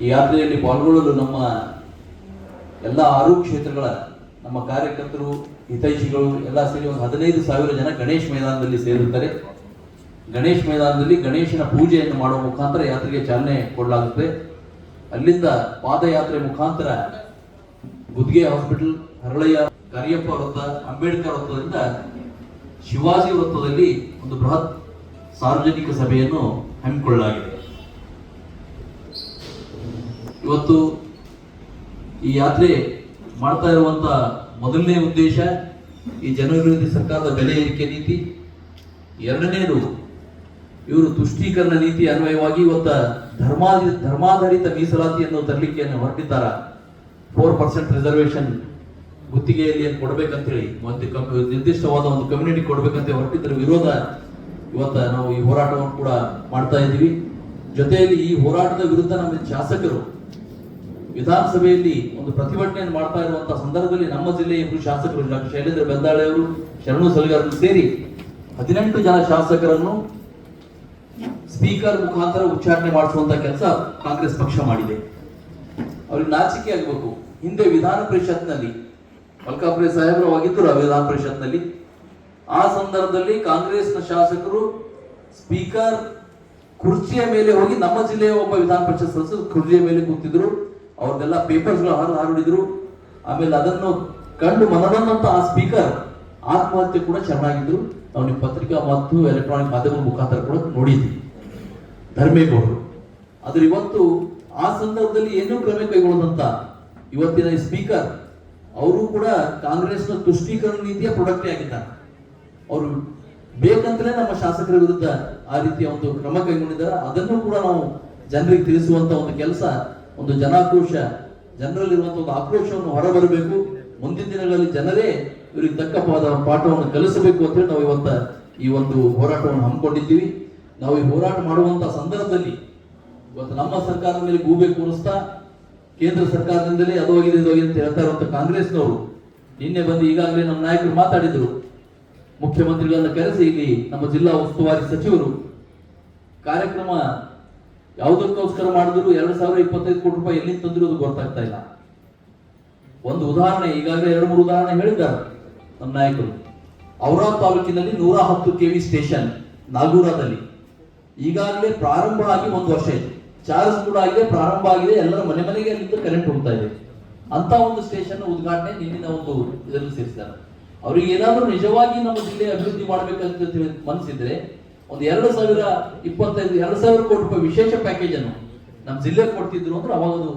ಈ ಯಾತ್ರೆಯಲ್ಲಿ ಪಾಲ್ಗೊಳ್ಳಲು ನಮ್ಮ ಎಲ್ಲ ಆರು ಕ್ಷೇತ್ರಗಳ ನಮ್ಮ ಕಾರ್ಯಕರ್ತರು, ಹಿತೈಷಿಗಳು ಎಲ್ಲ ಸೇರಿ ಒಂದು ಹದಿನೈದು ಸಾವಿರ ಜನ ಗಣೇಶ್ ಮೈದಾನದಲ್ಲಿ ಸೇರುತ್ತಾರೆ ಗಣೇಶ್ ಮೈದಾನದಲ್ಲಿ ಗಣೇಶನ ಪೂಜೆಯನ್ನು ಮಾಡುವ ಮುಖಾಂತರ ಯಾತ್ರೆಗೆ ಚಾಲನೆ ಕೊಡಲಾಗುತ್ತದೆ ಅಲ್ಲಿಂದ ಪಾದಯಾತ್ರೆ ಮುಖಾಂತರ ಗುದ್ಗೆ ಹಾಸ್ಪಿಟಲ್, ಹರಳಯ್ಯ, ಕರಿಯಪ್ಪ ವೃತ್ತ, ಅಂಬೇಡ್ಕರ್ ವೃತ್ತದಿಂದ ಶಿವಾಜಿ ವೃತ್ತದಲ್ಲಿ ಒಂದು ಬೃಹತ್ ಸಾರ್ವಜನಿಕ ಸಭೆಯನ್ನು ಹಮ್ಮಿಕೊಳ್ಳಲಾಗಿದೆ. ಇವತ್ತು ಈ ಯಾತ್ರೆ ಮಾಡ್ತಾ ಇರುವಂತ ಮೊದಲನೇ ಉದ್ದೇಶ ಈ ಜನವಿರೋಧಿ ಸರ್ಕಾರದ ಬೆಲೆ ಏರಿಕೆ ನೀತಿ. ಎರಡನೇದು, ಇವರು ತುಷ್ಟೀಕರಣ ನೀತಿ ಅನ್ವಯವಾಗಿ ಇವತ್ತು ಧರ್ಮಾ ಧರ್ಮಾಧಾರಿತ ಮೀಸಲಾತಿಯನ್ನು ತರಲಿಕ್ಕೆ ಹೊರಟಿದ್ದಾರ. ಫೋರ್ ಪರ್ಸೆಂಟ್ ರಿಸರ್ವೇಶನ್ ಗುತ್ತಿಗೆಯಲ್ಲಿ ಏನು ಕೊಡ್ಬೇಕಂತೇಳಿ, ಒಂದು ನಿರ್ದಿಷ್ಟವಾದ ಒಂದು ಕಮ್ಯುನಿಟಿ ಕೊಡಬೇಕಂತ ಹೊರಟಿದ್ದರ ವಿರೋಧ ಇವತ್ತ ನಾವು ಈ ಹೋರಾಟವನ್ನು ಕೂಡ ಮಾಡ್ತಾ ಇದ್ದೀವಿ. ಜೊತೆಯಲ್ಲಿ ಈ ಹೋರಾಟದ ವಿರುದ್ಧ ನಮ್ಮ ಶಾಸಕರು ವಿಧಾನಸಭೆಯಲ್ಲಿ ಒಂದು ಪ್ರತಿಭಟನೆಯನ್ನು ಮಾಡ್ತಾ ಇರುವಂತಹ ಸಂದರ್ಭದಲ್ಲಿ ನಮ್ಮ ಜಿಲ್ಲೆಯ ಇಬ್ಬರು ಶಾಸಕರು ಡಾಕ್ಟರ್ ಶೈಲೇಂದ್ರ ಬೆಂದಾಳೆ ಅವರು, ಶರಣು ಸಲಗಾರರು ಸೇರಿ ಹದಿನೆಂಟು ಜನ ಶಾಸಕರನ್ನು ಸ್ಪೀಕರ್ ಮುಖಾಂತರ ಉಚ್ಚಾರಣೆ ಮಾಡಿಸುವಂತ ಕೆಲಸ ಕಾಂಗ್ರೆಸ್ ಪಕ್ಷ ಮಾಡಿದೆ. ಅವ್ರಿಗೆ ನಾಚಿಕೆ ಆಗಬೇಕು. ಹಿಂದೆ ವಿಧಾನ ಪರಿಷತ್ನಲ್ಲಿ ಮಲ್ಕಾಪುರಿ ಸಾಹೇಬರು ಆಗಿದ್ದರು ವಿಧಾನ ಪರಿಷತ್ನಲ್ಲಿ. ಆ ಸಂದರ್ಭದಲ್ಲಿ ಕಾಂಗ್ರೆಸ್ನ ಶಾಸಕರು ಸ್ಪೀಕರ್ ಕುರ್ಚಿಯ ಮೇಲೆ ಹೋಗಿ ನಮ್ಮ ಜಿಲ್ಲೆಯ ಒಬ್ಬ ವಿಧಾನ ಪರಿಷತ್ ಸದಸ್ಯರು ಕುರ್ಚಿಯ ಮೇಲೆ ಕೂತಿದ್ರು. ಅವ್ರದ್ದೆಲ್ಲ ಪೇಪರ್ಸ್ಗಳು ಹಾರು ಹಾರುಡಿದ್ರು ಆಮೇಲೆ ಅದನ್ನು ಕಂಡು ಮನದಂತ ಆ ಸ್ಪೀಕರ್ ಆತ್ಮಹತ್ಯೆ ಕೂಡ ಚೆನ್ನಾಗಿದ್ರು ನಾವು ನಿಮ್ಮ ಪತ್ರಿಕಾ ಮತ್ತು ಎಲೆಕ್ಟ್ರಾನಿಕ್ ಮಾಧ್ಯಮದ ಮುಖಾಂತರ ಕೂಡ ನೋಡಿದ್ವಿ. ಧರ್ಮೇಗೌಡರು. ಆದ್ರೆ ಇವತ್ತು ಆ ಸಂದರ್ಭದಲ್ಲಿ ಏನೂ ಕ್ರಮ ಕೈಗೊಳ್ಳದಂತ ಇವತ್ತಿನ ಈ ಸ್ಪೀಕರ್ ಅವರು ಕೂಡ ಕಾಂಗ್ರೆಸ್ನ ತುಷ್ಟೀಕರಣ ನೀತಿಯ ಪ್ರೊಡಕ್ಟೇ ಆಗಿದ್ದಾರೆ. ಅವರು ಬೇಕಂತಲೇ ನಮ್ಮ ಶಾಸಕರ ವಿರುದ್ಧ ಆ ರೀತಿಯ ಒಂದು ಕ್ರಮ ಕೈಗೊಂಡಿದ್ದಾರೆ. ಅದನ್ನು ಕೂಡ ನಾವು ಜನರಿಗೆ ತಿಳಿಸುವಂತ ಒಂದು ಕೆಲಸ ಒಂದು ಜನಾಕ್ರೋಶ ಜನರಲ್ಲಿರುವಂತ ಒಂದು ಆಕ್ರೋಶವನ್ನು ಹೊರಬರಬೇಕು. ಮುಂದಿನ ದಿನಗಳಲ್ಲಿ ಜನರೇ ಇವರಿಗೆ ತಕ್ಕ ಪಾದ ಪಾಠವನ್ನು ಕಲಿಸಬೇಕು ಅಂತ ಹೇಳಿ ನಾವು ಇವತ್ತ ಈ ಒಂದು ಹೋರಾಟವನ್ನು ಹಮ್ಮಿಕೊಂಡಿದ್ದೀವಿ. ನಾವು ಈ ಹೋರಾಟ ಮಾಡುವಂತಹ ಸಂದರ್ಭದಲ್ಲಿ ಇವತ್ತು ನಮ್ಮ ಸರ್ಕಾರದ ಮೇಲೆ ಗೂಬೆ ಕೂರಿಸ್ತಾ, ಕೇಂದ್ರ ಸರ್ಕಾರದಿಂದಲೇ ಅದು ಹೋಗಿದೆ, ಇದು ಅಂತ ಹೇಳ್ತಾ ಇರುವಂತ ಕಾಂಗ್ರೆಸ್ನವರು ನಿನ್ನೆ ಬಂದು ಈಗಾಗಲೇ ನಮ್ಮ ನಾಯಕರು ಮಾತಾಡಿದ್ರು. ಮುಖ್ಯಮಂತ್ರಿಗಳನ್ನ ಕರೆಸಿ ಇಲ್ಲಿ ನಮ್ಮ ಜಿಲ್ಲಾ ಉಸ್ತುವಾರಿ ಸಚಿವರು. ಕಾರ್ಯಕ್ರಮ ಯಾವುದಕ್ಕೋಸ್ಕರ ಮಾಡಿದ್ರು ಎರಡು ಸಾವಿರ ಇಪ್ಪತ್ತೈದು ಕೋಟಿ ರೂಪಾಯಿ ಎಲ್ಲಿಂದ ತಂದ್ರು ಗೊತ್ತಾಗ್ತಾ ಇಲ್ಲ. ಒಂದು ಉದಾಹರಣೆ, ಈಗಾಗಲೇ ಎರಡು ಮೂರು ಉದಾಹರಣೆ ಹೇಳಿದ್ದಾರೆ ನಮ್ಮ ನಾಯಕರು. ಔರಾ ತಾಲೂಕಿನಲ್ಲಿ ನೂರ ಹತ್ತು ಕೆವಿ ಸ್ಟೇಷನ್ ನಾಗೂರದಲ್ಲಿ. ಈಗಾಗಲೇ ಪ್ರಾರಂಭ ಆಗಿ ಒಂದು ವರ್ಷ ಇದೆ ಚಾರ್ಜ್ ಕೂಡ ಆಗಿದೆ, ಪ್ರಾರಂಭ ಆಗಿದೆ, ಎಲ್ಲರ ಮನೆ ಮನೆಗೆ ಅಲ್ಲಿಂದ ಕರೆಂಟ್ ಹೋಗ್ತಾ ಇದೆ. ಅಂತ ಒಂದು ಸ್ಟೇಷನ್ ಉದ್ಘಾಟನೆ ನಿನ್ನಿನ ಒಂದು ಇದರಲ್ಲಿ ಸೇರಿಸಿದ್ದಾರೆ. ಅವ್ರಿಗೆ ಏನಾದರೂ ನಿಜವಾಗಿ ನಮ್ಮ ಜಿಲ್ಲೆ ಅಭಿವೃದ್ಧಿ ಮಾಡಬೇಕಂತ ಮನಸ್ಸಿದ್ರೆ ಒಂದು ಎರಡು ಸಾವಿರ ಇಪ್ಪತ್ತೈದು, ಎರಡು ಸಾವಿರ ಕೋಟಿ ರೂಪಾಯಿ ವಿಶೇಷ ಪ್ಯಾಕೇಜ್ ಅನ್ನು ನಮ್ಮ ಜಿಲ್ಲೆಗೆ ಕೊಡ್ತಿದ್ರು ಅಂದ್ರೆ ಅವಾಗ ಅದು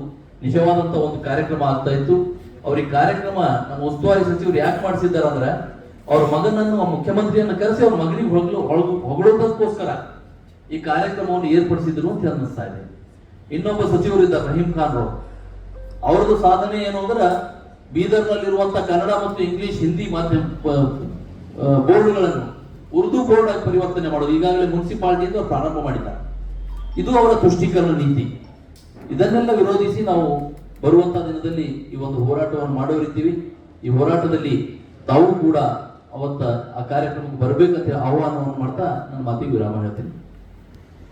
ನಿಜವಾದಂತ ಒಂದು ಕಾರ್ಯಕ್ರಮ ಆಗ್ತಾ ಇತ್ತು. ಅವ್ರಿಗೆ ಕಾರ್ಯಕ್ರಮ ನಮ್ಮ ಉಸ್ತುವಾರಿ ಸಚಿವರು ಯಾಕೆ ಮಾಡಿಸಿದ್ದಾರೆ ಅಂದ್ರೆ ಅವ್ರ ಮಗನನ್ನು ಮುಖ್ಯಮಂತ್ರಿಯನ್ನು ಕರೆಸಿ ಅವ್ರ ಮಗನಿಗೆ ಹೊಗಳು ಹೊಗಳೋದಕ್ಕೋಸ್ಕರ ಈ ಕಾರ್ಯಕ್ರಮವನ್ನು ಏರ್ಪಡಿಸಿದ್ರು ಅಂತ ಅನ್ನಿಸ್ತಾ ಇದೆ. ಇನ್ನೊಬ್ಬ ಸಚಿವರು ಇದ್ದಾರೆ, ರಹೀಂ ಖಾನ್ ಅವರು. ಅವರದ್ದು ಸಾಧನೆ ಏನು ಅಂದ್ರೆ ಬೀದರ್ನಲ್ಲಿರುವಂತ ಕನ್ನಡ ಮತ್ತು ಇಂಗ್ಲಿಷ್ ಹಿಂದಿ ಮಾಧ್ಯಮ ಬೋರ್ಡ್ಗಳನ್ನು ಉರ್ದು ಬೋರ್ಡ್ ಆಗಿ ಪರಿವರ್ತನೆ ಮಾಡೋದು. ಈಗಾಗಲೇ ಮುನ್ಸಿಪಾಲಿಟಿಯಿಂದ ಪ್ರಾರಂಭ ಮಾಡಿದ್ದಾರೆ. ಇದು ಅವರ ತುಷ್ಟೀಕರಣ ನೀತಿ. ಇದನ್ನೆಲ್ಲ ವಿರೋಧಿಸಿ ನಾವು ಬರುವಂತಹ ದಿನದಲ್ಲಿ ಈ ಒಂದು ಹೋರಾಟವನ್ನು ಮಾಡೋರಿದ್ದೀವಿ ಈ ಹೋರಾಟದಲ್ಲಿ ತಾವು ಕೂಡ ಅವತ್ತ ಆ ಕಾರ್ಯಕ್ರಮಕ್ಕೆ ಬರಬೇಕಂತ ಆಹ್ವಾನವನ್ನು ಮಾಡ್ತಾ ನನ್ನ ಮಾತಿಗೆ ವಿರಾಮ ಹೇಳ್ತೀನಿ.